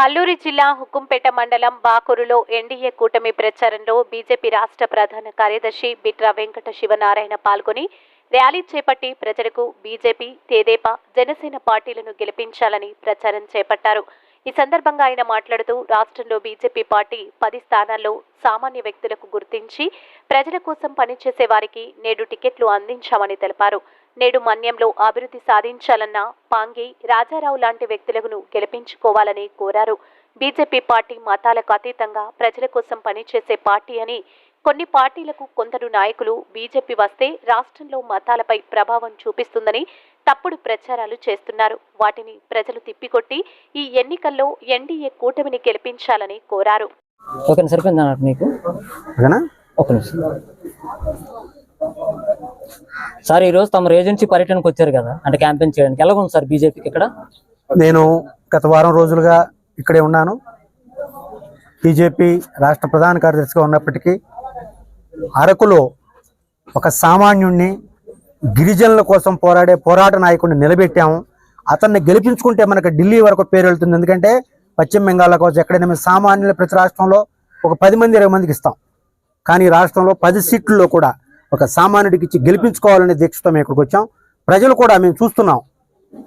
అల్లూరి జిల్లా హుకుంపేట మండలం బాకూరులో ఎన్డీఏ కూటమి ప్రచారంలో బీజేపీ రాష్ట్ర ప్రధాన కార్యదర్శి బిట్రా వెంకట శివనారాయణ పాల్గొని ర్యాలీ చేపట్టి ప్రజలకు బీజేపీ తెదేపా జనసేన పార్టీలను గెలిపించాలని ప్రచారం చేపట్టారు. ఈ సందర్భంగా ఆయన మాట్లాడుతూ రాష్ట్రంలో బీజేపీ పార్టీ పది స్థానాల్లో సామాన్య వ్యక్తులకు గుర్తించి ప్రజల కోసం పనిచేసే వారికి నేడు టికెట్లు అందించామని తెలిపారు. నేడు మన్యంలో అభివృద్ధి సాధించాలన్న పాంగి రాజారావు లాంటి వ్యక్తులను గెలిపించుకోవాలని కోరారు. బీజేపీ పార్టీ మతాలకు అతీతంగా ప్రజల కోసం పనిచేసే పార్టీ అని కొన్ని పార్టీలకు కొందరు నాయకులు బీజేపీ వస్తే రాష్ట్రంలో మతాలపై ప్రభావం చూపిస్తుందని తప్పుడు ప్రచారాలు చేస్తున్నారు. వాటిని ప్రజలు తిప్పికొట్టి ఈ ఎన్నికల్లో ఎన్డీఏ కూటమిని గెలిపించాలని కోరారు. మీకు? సార్ ఈరోజు తమ ఏజెన్సీ పర్యటనకు వచ్చారు కదా అంటే క్యాంపెయిన్ చేయడానికి. ఎలాగుంది సార్ బీజేపీకి ఇక్కడ? నేను గత వారం రోజులుగా ఇక్కడే ఉన్నాను. బీజేపీ రాష్ట్ర ప్రధాన కార్యదర్శిగా ఉన్నప్పటికీ అరకులో ఒక సామాన్యుణ్ణి గిరిజనుల కోసం పోరాడే పోరాట నాయకుడిని నిలబెట్టాము. అతన్ని గెలిపించుకుంటే మనకు ఢిల్లీ వరకు పేరు వెళ్తుంది. ఎందుకంటే పశ్చిమ బెంగాల్ కావచ్చు ఎక్కడైనా మేము సామాన్యులు ప్రతి రాష్ట్రంలో ఒక పది మంది ఇరవై మందికి ఇస్తాం. కానీ రాష్ట్రంలో పది సీట్లలో కూడా ఒక సామాన్యుడికి ఇచ్చి గెలిపించుకోవాలనే దీక్షతో మేము ఇక్కడికి వచ్చాం. ప్రజలు కూడా మేము చూస్తున్నాం.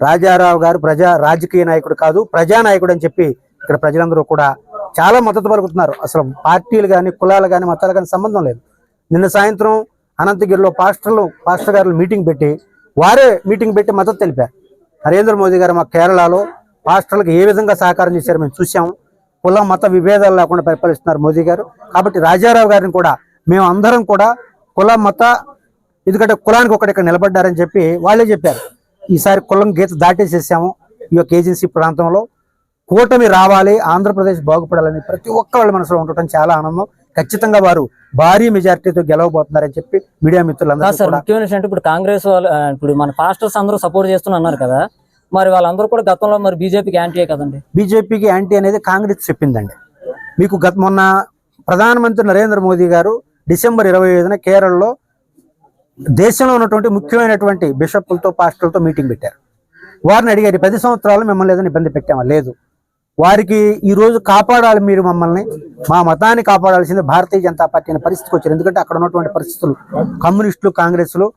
రాజారావు గారు ప్రజా రాజకీయ నాయకుడు కాదు ప్రజానాయకుడు అని చెప్పి ఇక్కడ ప్రజలందరూ కూడా చాలా మద్దతు పలుకుతున్నారు. అసలు పార్టీలు కానీ కులాలు కానీ మతాలు కానీ సంబంధం లేదు. నిన్న సాయంత్రం అనంతగిరిలో పాస్టర్లు పాస్టర్ గారు మీటింగ్ పెట్టి వారే మీటింగ్ పెట్టి మద్దతు తెలిపారు. నరేంద్ర మోదీ గారు మా కేరళలో పాస్టర్లకు ఏ విధంగా సహకారం చేశారో మేము చూసాము కుల మత విభేదాలు లేకుండా పరిపాలిస్తున్నారు మోదీ గారు. కాబట్టి రాజారావు గారిని కూడా మేము అందరం కూడా కుల మత ఎందుకంటే కులానికి ఒకటి ఇక్కడ నిలబడ్డారని చెప్పి వాళ్ళే చెప్పారు. ఈసారి కులం గీత దాటేసేసాము ఈ యొక్క ఏజెన్సీ ప్రాంతంలో. కూటమి రావాలి ఆంధ్రప్రదేశ్ బాగుపడాలని ప్రతి ఒక్క వాళ్ళ మనసులో ఉండటం చాలా ఆనందం. ఖచ్చితంగా వారు భారీ మెజారిటీతో గెలవబోతున్నారని చెప్పి మీడియా మిత్రులందరూ సార్ ముఖ్యమైన విషయం అంటే ఇప్పుడు కాంగ్రెస్ వాళ్ళు ఇప్పుడు మన పాస్టర్స్ అందరూ సపోర్ట్ చేస్తున్నా అన్నారు కదా. మరి వాళ్ళందరూ కూడా గతంలో మరి బీజేపీకి యాంటీయే కదండి? బీజేపీకి యాంటీ అనేది కాంగ్రెస్ చెప్పిందండి. మీకు గత మొన్న ప్రధానమంత్రి నరేంద్ర మోదీ గారు డిసెంబర్ ఇరవై ఐదున కేరళలో దేశంలో ఉన్నటువంటి ముఖ్యమైనటువంటి బిషప్లతో పాస్టర్లతో మీటింగ్ పెట్టారు. వారిని అడిగారు పది సంవత్సరాలు మిమ్మల్ని ఏదైనా ఇబ్బంది పెట్టామా? లేదు. వారికి ఈరోజు కాపాడాలి మీరు మమ్మల్ని. మా మతాన్ని కాపాడాల్సింది భారతీయ జనతా పార్టీ అనే పరిస్థితికి వచ్చారు. ఎందుకంటే అక్కడ ఉన్నటువంటి పరిస్థితులు కమ్యూనిస్టులు కాంగ్రెస్లు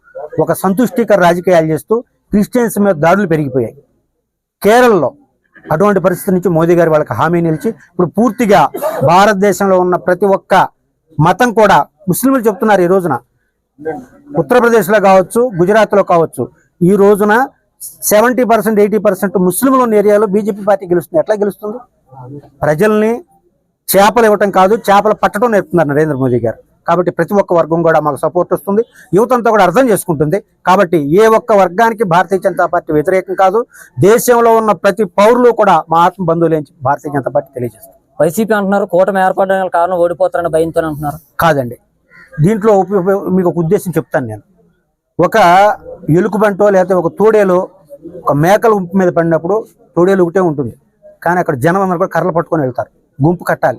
ఒక సంతుష్టికర రాజకీయాలు చేస్తూ క్రిస్టియన్స్ మీద దాడులు పెరిగిపోయాయి. కేరళలో అటువంటి పరిస్థితి నుంచి మోదీ గారు వాళ్ళకి హామీ నిలిచి ఇప్పుడు పూర్తిగా భారతదేశంలో ఉన్న ప్రతి ఒక్క మతం కూడా ముస్లింలు చెప్తున్నారు ఈ రోజున. ఉత్తరప్రదేశ్లో కావచ్చు గుజరాత్లో కావచ్చు. ఈ రోజున సెవెంటీ పర్సెంట్ ఎయిటీ పర్సెంట్ ముస్లింలు ఉన్న ఏరియాలో బీజేపీ పార్టీ గెలుస్తుంది. ఎట్లా గెలుస్తుంది? ప్రజల్ని చేపలు ఇవ్వటం కాదు చేపలు పట్టడం నేర్పుతున్నారు నరేంద్ర మోదీ గారు. కాబట్టి ప్రతి ఒక్క వర్గం కూడా మాకు సపోర్ట్ వస్తుంది. యువతంతా కూడా అర్థం చేసుకుంటుంది. కాబట్టి ఏ ఒక్క వర్గానికి భారతీయ జనతా పార్టీ వ్యతిరేకం కాదు. దేశంలో ఉన్న ప్రతి పౌరులు కూడా మా ఆత్మ బంధువులే భారతీయ జనతా పార్టీ తెలియజేస్తుంది. వైసీపీ అంటున్నారు కూటమి ఏర్పడడానికి కారణం ఓడిపోతారని భయంతో అంటున్నారు. కాదండి. దీంట్లో ఉప- మీకు ఒక ఉద్దేశం చెప్తాను నేను. ఒక ఎలుకబంటో లేకపోతే ఒక తోడేలో ఒక మేకల గుంపు మీద పడినప్పుడు తోడేలు ఒకటే ఉంటుంది. కానీ అక్కడ జనం అందరూ కూడా కర్రలు పట్టుకొని వెళ్తారు. గుంపు కట్టాలి.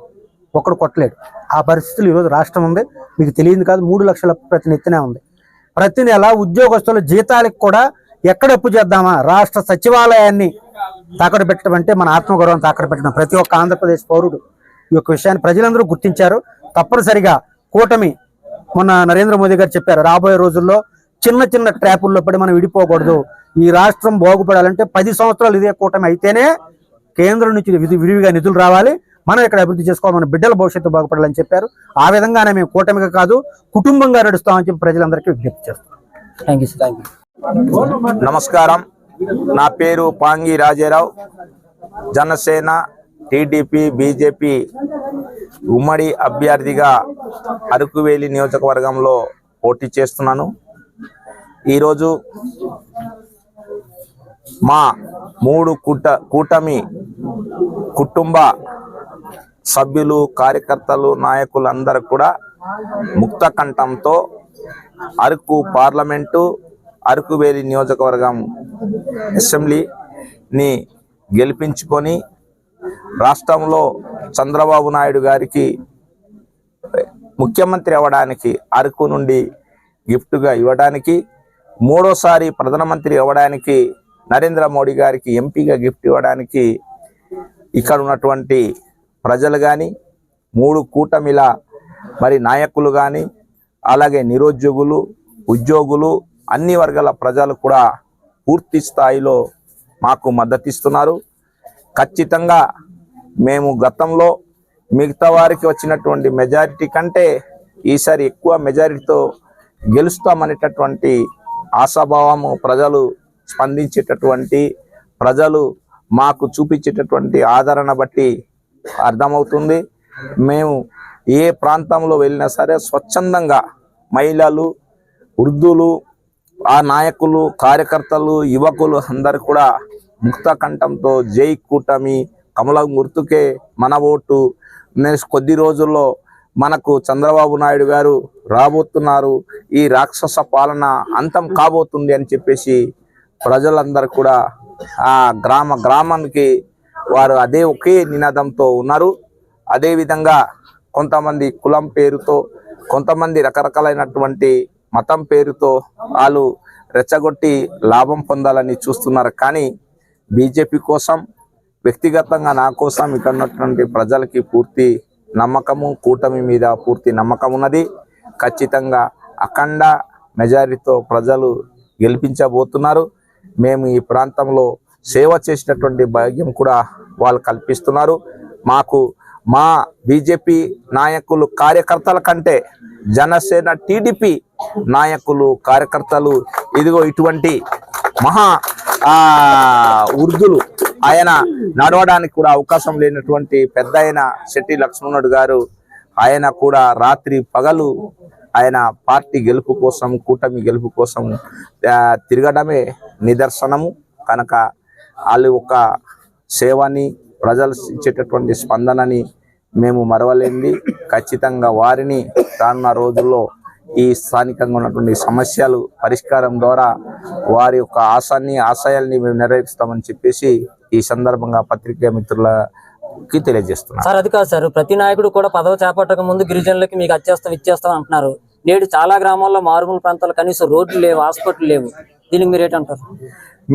ఒక్కడు కొట్టలేడు. ఆ పరిస్థితులు ఈరోజు రాష్ట్రం ఉంది. మీకు తెలియదు కాదు మూడు లక్షల ప్రతి నెత్తినే ఉంది. ప్రతి నెల ఉద్యోగస్తుల జీతాలకు కూడా ఎక్కడ అప్పు చేద్దామా? రాష్ట్ర సచివాలయాన్ని తాకట్టు పెట్టడం అంటే మన ఆత్మగౌరవం తాకట్టు పెట్టడం. ప్రతి ఒక్క ఆంధ్రప్రదేశ్ పౌరుడు ఈ యొక్క విషయాన్ని ప్రజలందరూ గుర్తించారు. తప్పనిసరిగా కూటమి మొన్న నరేంద్ర మోదీ గారు చెప్పారు రాబోయే రోజుల్లో చిన్న చిన్న ట్రాపుల్లో పడి మనం విడిపోకూడదు. ఈ రాష్ట్రం బాగుపడాలంటే పది సంవత్సరాలు ఇదే కూటమి అయితేనే కేంద్రం నుంచి విరివిగా నిధులు రావాలి. మనం ఇక్కడ అభివృద్ధి చేసుకోవాలి మన బిడ్డల భవిష్యత్తు బాగుపడాలని చెప్పారు. ఆ విధంగానే మేము కూటమిగా కాదు కుటుంబంగా నడుస్తామని చెప్పి ప్రజలందరికీ విజ్ఞప్తి చేస్తాం థ్యాంక్ యూ సార్ నమస్కారం. నా పేరు పాంగి రాజారావు. జనసేన టీడీపీ బీజేపీ ఉమ్మడి అభ్యర్థిగా అరకువేలి నియోజకవర్గంలో పోటీ చేస్తున్నాను. ఈరోజు మా మూడు కూట కూటమి కుటుంబ సభ్యులు కార్యకర్తలు నాయకులందరూ కూడా ముక్త కంఠంతో అరకు పార్లమెంటు అరకువేలి నియోజకవర్గం అసెంబ్లీని గెలిపించుకొని రాష్ట్రంలో చంద్రబాబు నాయుడు గారికి ముఖ్యమంత్రి అవ్వడానికి అరకు నుండి గిఫ్ట్గా ఇవ్వడానికి మూడోసారి ప్రధానమంత్రి అవ్వడానికి నరేంద్ర మోడీ గారికి ఎంపీగా గిఫ్ట్ ఇవ్వడానికి ఇక్కడ ఉన్నటువంటి ప్రజలు కానీ మూడు కూటమిల మరి నాయకులు కానీ అలాగే నిరుద్యోగులు ఉద్యోగులు అన్ని వర్గాల ప్రజలు కూడా పూర్తి స్థాయిలో మాకు మద్దతిస్తున్నారు. ఖచ్చితంగా మేము గతంలో మిగతా వారికి వచ్చినటువంటి మెజారిటీ కంటే ఈసారి ఎక్కువ మెజారిటీతో గెలుస్తామనేటటువంటి ఆశాభావము ప్రజలు స్పందించేటటువంటి ప్రజలు మాకు చూపించేటటువంటి ఆదరణ బట్టి అర్థమవుతుంది. మేము ఏ ప్రాంతంలో వెళ్ళినా సరే స్వచ్ఛందంగా మహిళలు వృద్ధులు ఆ నాయకులు కార్యకర్తలు యువకులు అందరు కూడా ముక్త కంఠంతో జై కూటమి కమలం గుర్తుకే మన ఓటు. నెక్స్ట్ కొద్ది రోజుల్లో మనకు చంద్రబాబు నాయుడు గారు రాబోతున్నారు. ఈ రాక్షస పాలన అంతం కాబోతుంది అని చెప్పేసి ప్రజలందరూ కూడా ఆ గ్రామ గ్రామానికి వారు అదే ఒకే నినాదంతో ఉన్నారు. అదేవిధంగా కొంతమంది కులం పేరుతో కొంతమంది రకరకాలైనటువంటి మతం పేరుతో వాళ్ళు రెచ్చగొట్టి లాభం పొందాలని చూస్తున్నారు. కానీ బీజేపీ కోసం వ్యక్తిగతంగా నా కోసం ఇక్కడ ఉన్నటువంటి ప్రజలకి పూర్తి నమ్మకము కూటమి మీద పూర్తి నమ్మకం ఉన్నది. ఖచ్చితంగా అఖండ మెజారిటీతో ప్రజలు గెలిపించబోతున్నారు. మేము ఈ ప్రాంతంలో సేవ చేసినటువంటి భాగ్యం కూడా వాళ్ళు కల్పిస్తున్నారు. మాకు మా బీజేపీ నాయకులు కార్యకర్తల కంటే జనసేన టీడీపీ నాయకులు కార్యకర్తలు ఇదిగో ఇటువంటి మహా ఆ వృద్ధులు ఆయన నడవడానికి కూడా అవకాశం లేనటువంటి పెద్ద ఆయన శెట్టి లక్ష్మణుడు గారు ఆయన కూడా రాత్రి పగలు ఆయన పార్టీ గెలుపు కోసం కూటమి గెలుపు కోసం తిరగడమే నిదర్శనము. కనుక వాళ్ళు ఒక సేవని ప్రజలు ఇచ్చేటటువంటి స్పందనని మేము మరవలేంది. ఖచ్చితంగా వారిని రానున్న రోజుల్లో ఈ స్థానికంగా ఉన్నటువంటి సమస్యలు పరిష్కారం ద్వారా వారి యొక్క ఆశాన్ని ఆశయాల్ని మేము నెరవేరుస్తామని చెప్పేసి ఈ సందర్భంగా పత్రికా మిత్రులకి తెలియజేస్తున్నాను సార్ అది కాదు సార్. ప్రతి నాయకుడు కూడా పదవి చేపట్టక ముందు గిరిజనులకి మీకు అచ్చేస్తాం ఇచ్చేస్తాం అంటున్నారు. నేడు చాలా గ్రామాల్లో మారుమూల ప్రాంతాల్లో కనీసం రోడ్లు లేవు హాస్పిటల్ లేవు. దీనికి మీరు ఏంటంటారు?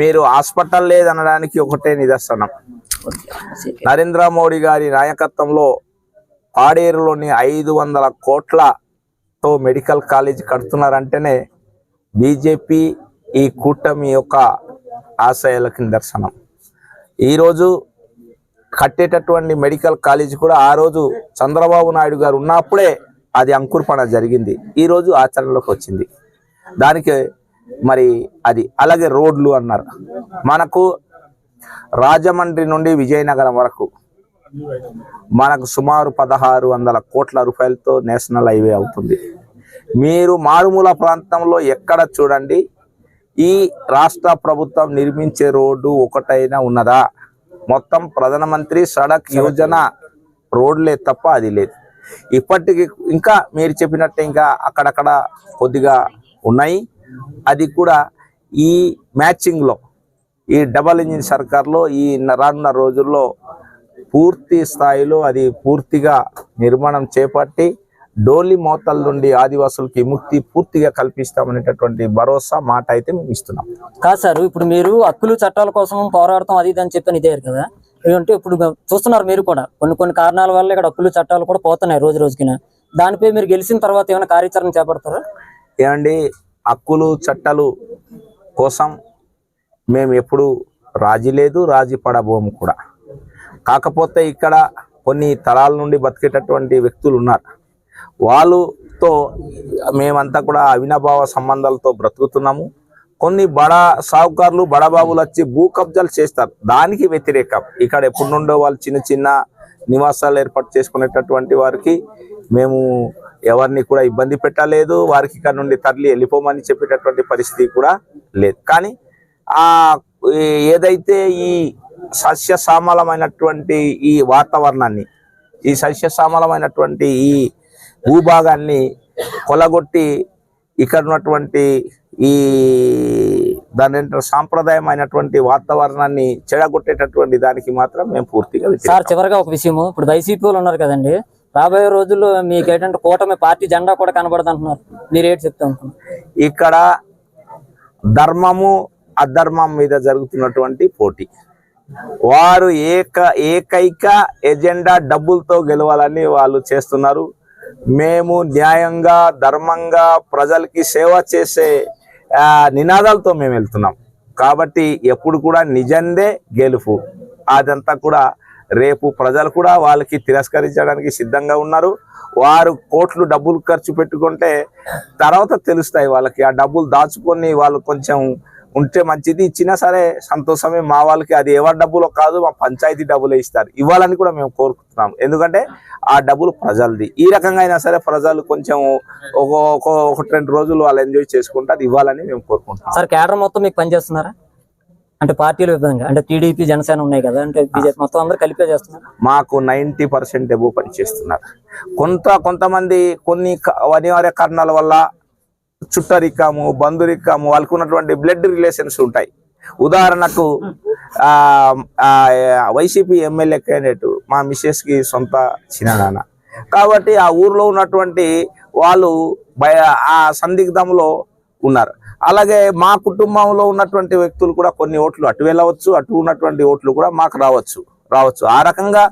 మీరు హాస్పిటల్ లేదనడానికి ఒకటే నిదర్శనం. నరేంద్ర మోడీ గారి నాయకత్వంలో పాడేరులోని ఐదు వందల కోట్లతో మెడికల్ కాలేజ్ కడుతున్నారంటేనే బీజేపీ ఈ కూటమి యొక్క ఆశయాలకు నిదర్శనం. ఈరోజు కట్టేటటువంటి మెడికల్ కాలేజ్ కూడా ఆ రోజు చంద్రబాబు నాయుడు గారు ఉన్నప్పుడే అది అంకుర్పణ జరిగింది. ఈరోజు ఆచరణలోకి వచ్చింది. దానికి మరి అది అలాగే రోడ్లు అన్నారు. మనకు రాజమండ్రి నుండి విజయనగరం వరకు మనకు సుమారు పదహారు వందల కోట్ల రూపాయలతో నేషనల్ హైవే అవుతుంది. మీరు మారుమూల ప్రాంతంలో ఎక్కడ చూడండి ఈ రాష్ట్ర ప్రభుత్వం నిర్మించే రోడ్డు ఒకటైనా ఉన్నదా? మొత్తం ప్రధానమంత్రి సడక్ యోజన రోడ్లే తప్ప అది లేదు. ఇప్పటికి ఇంకా మీరు చెప్పినట్టు ఇంకా అక్కడక్కడ కొద్దిగా ఉన్నాయి. అది కూడా ఈ మ్యాచింగ్లో ఈ డబల్ ఇంజిన్ సర్కార్లో ఈ రానున్న రోజుల్లో పూర్తి స్థాయిలో అది పూర్తిగా నిర్మాణం చేపట్టి డోలి మోతల నుండి ఆదివాసులకి విముక్తి పూర్తిగా కల్పిస్తామనేటటువంటి భరోసా మాట అయితే మేము ఇస్తున్నాం. కాదు సార్ ఇప్పుడు మీరు హక్కులు చట్టాల కోసం పోరాడతాం అది ఇది అని చెప్పని ఇదే కదా? ఏంటంటే ఇప్పుడు చూస్తున్నారు మీరు కూడా కొన్ని కొన్ని కారణాల వల్ల ఇక్కడ హక్కులు చట్టాలు కూడా పోతున్నాయి రోజు రోజుకిన. దానిపై మీరు గెలిచిన తర్వాత ఏమైనా కార్యాచరణ చేపడతారా? ఏమండి హక్కులు చట్టాలు కోసం మేము ఎప్పుడు రాజీ లేదు రాజీ పడబోము కూడా. కాకపోతే ఇక్కడ కొన్ని తరాల నుండి బతికేటటువంటి వ్యక్తులు ఉన్నారు. వాళ్ళతో మేమంతా కూడా అవినాభావ సంబంధాలతో బ్రతుకుతున్నాము. కొన్ని బడా సావుకారులు బడాబాబులు వచ్చి భూ కబ్జాలు చేస్తారు. దానికి వ్యతిరేకం. ఇక్కడ ఎప్పటి నుండో వాళ్ళు చిన్న చిన్న నివాసాలు ఏర్పాటు చేసుకునేటటువంటి వారికి మేము ఎవరిని కూడా ఇబ్బంది పెట్టలేదు. వారికి ఇక్కడ నుండి తరలి వెళ్ళిపోమని చెప్పేటటువంటి పరిస్థితి కూడా లేదు. కానీ ఆ ఏదైతే ఈ సస్యశ్యామలమైనటువంటి ఈ వాతావరణాన్ని ఈ సస్యశ్యామలమైనటువంటి ఈ భూభాగాన్ని కొలగొట్టి ఇక్కడ ఉన్నటువంటి ఈ దాని సాంప్రదాయమైనటువంటి వాతావరణాన్ని చెడగొట్టేటటువంటి దానికి మాత్రం మేము పూర్తిగా సార్. చివరిగా ఒక విషయము. ఇప్పుడు వైసీపీ వాళ్ళు ఉన్నారు కదండి. రాబోయే రోజుల్లో మీకు ఏంటంటే కూటమి పార్టీ జెండా కూడా కనబడదు అంటున్నారు మీరు ఏంటి చెప్తా ఇక్కడ ధర్మము అధర్మం మీద జరుగుతున్నటువంటి పోటీ. వారు ఏక ఏకైక ఎజెండా డబ్బులతో గెలవాలని వాళ్ళు చేస్తున్నారు. మేము న్యాయంగా ధర్మంగా ప్రజలకి సేవ చేసే నినాదాలతో మేము వెళ్తున్నాం. కాబట్టి ఎప్పుడు కూడా నిజందే గెలుపు. అదంతా కూడా రేపు ప్రజలు కూడా వాళ్ళకి తిరస్కరించడానికి సిద్ధంగా ఉన్నారు. వారు కోట్లు డబ్బులు ఖర్చు పెట్టుకుంటే తర్వాత తెలుస్తాయి వాళ్ళకి. ఆ డబ్బులు దాచుకొని వాళ్ళు కొంచెం ఉంటే మంచిది ఇచ్చినా సరే సంతోషమే. మా వాళ్ళకి అది ఎవరి డబ్బులో కాదు మా పంచాయతీ డబ్బులే ఇస్తారు. ఇవ్వాలని కూడా మేము కోరుకుంటున్నాం ఎందుకంటే ఆ డబ్బులు ప్రజలది. ఈ రకంగా అయినా సరే ప్రజలు కొంచెం ఒక ఒక- ఒకటి రెండు రోజులు వాళ్ళు ఎంజాయ్ చేసుకుంటే అది ఇవ్వాలని మేము కోరుకుంటున్నాం సార్ కేడర్ మొత్తం మీకు పనిచేస్తున్నారా? అంటే పార్టీల విధంగా అంటే టీడీపీ జనసేన ఉన్నాయి కదా అంటే బీజేపీ మొత్తం అందరూ కలిపే చేస్తున్నారు? మాకు నైంటీ పర్సెంట్ ఎబో పనిచేస్తున్నారు. కొంత కొంతమంది కొన్ని అనివార్య కారణాల వల్ల చుట్టరికము బంధురికము వాళ్ళకు ఉన్నటువంటి బ్లడ్ రిలేషన్స్ ఉంటాయి. ఉదాహరణకు ఆ వైసీపీ ఎమ్మెల్యే క్యాండిడేట్ మా మిస్సెస్కి సొంత చిన్ననాన్న. కాబట్టి ఆ ఊర్లో ఉన్నటువంటి వాళ్ళు భయ ఆ సందిగ్ధంలో ఉన్నారు. అలాగే మా కుటుంబంలో ఉన్నటువంటి వ్యక్తులు కూడా కొన్ని ఓట్లు అటు వెళ్ళవచ్చు అటు ఉన్నటువంటి ఓట్లు కూడా మాకు రావచ్చు రావచ్చు. ఆ రకంగా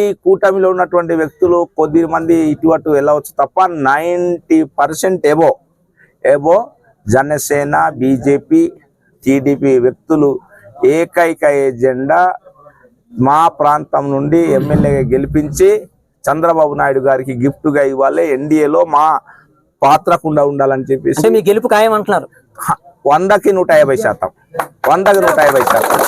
ఈ కూటమిలో ఉన్నటువంటి వ్యక్తులు కొద్ది మంది ఇటు అటు వెళ్ళవచ్చు తప్ప ninety percent above above Janasena BJP TDP వ్యక్తులు ఏకైక ఎజెండా మా ప్రాంతం నుండి ఎమ్మెల్యేగా గెలిపించి చంద్రబాబు నాయుడు గారికి గిఫ్ట్గా ఇవ్వాలి. ఎన్డీఏలో మా పాత్రకుండా ఉండాలని చెప్పేసి మీ గెలుపు ఖాయం అంటున్నారు. వందకి నూట యాభై శాతం. వందకి నూట యాభై శాతం.